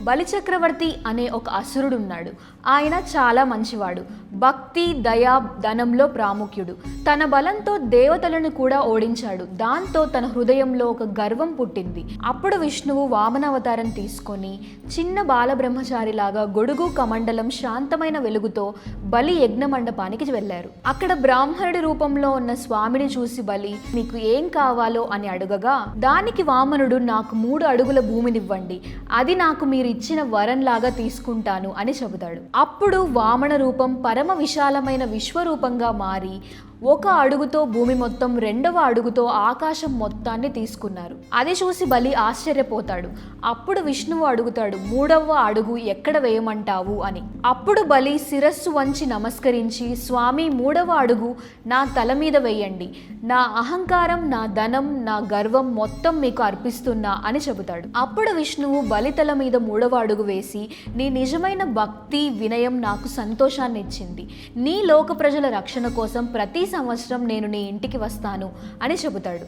బలిచక్రవర్తి అనే ఒక అసురుడున్నాడు. ఆయన చాలా మంచివాడు. భక్తి దయ ధనంలో ప్రాముఖ్యుడు. తన బలంతో దేవతలను కూడా ఓడించాడు. దాంతో తన హృదయంలో ఒక గర్వం పుట్టింది. అప్పుడు విష్ణువు వామనావతారం తీసుకొని చిన్న బాలబ్రహ్మచారిలాగా గొడుగు కమండలం శాంతమైన వెలుగుతో బలి యజ్ఞ మండపానికి వెళ్ళారు. అక్కడ బ్రాహ్మణుడి రూపంలో ఉన్న స్వామిని చూసి బలి మీకు ఏం కావాలో అని అడగగా దానికి వామనుడు నాకు మూడు అడుగుల భూమినివ్వండి. అది నాకు మీరు ఇచ్చిన వరంలాగా తీసుకుంటాను అని చెబుతాడు. అప్పుడు వామన రూపం పరమ విశాలమైన విశ్వరూపంగా మారి ఒక అడుగుతో భూమి మొత్తం రెండవ అడుగుతో ఆకాశం మొత్తాన్ని తీసుకున్నారు. అది చూసి బలి ఆశ్చర్యపోతాడు. అప్పుడు విష్ణువు అడుగుతాడు మూడవ అడుగు ఎక్కడ వేయమంటావు అని. అప్పుడు బలి శిరస్సు వంచి నమస్కరించి స్వామి మూడవ అడుగు నా తల మీద వేయండి. నా అహంకారం నా ధనం నా గర్వం మొత్తం మీకు అర్పిస్తున్నా అని చెబుతాడు. అప్పుడు విష్ణువు బలి తల మీద మూడవ అడుగు వేసి నీ నిజమైన భక్తి వినయం నాకు సంతోషాన్ని ఇచ్చింది నీ లోక ప్రజల రక్షణ కోసం ప్రతి సంవత్సరం నేను నీ ఇంటికి వస్తాను అని చెబుతాడు.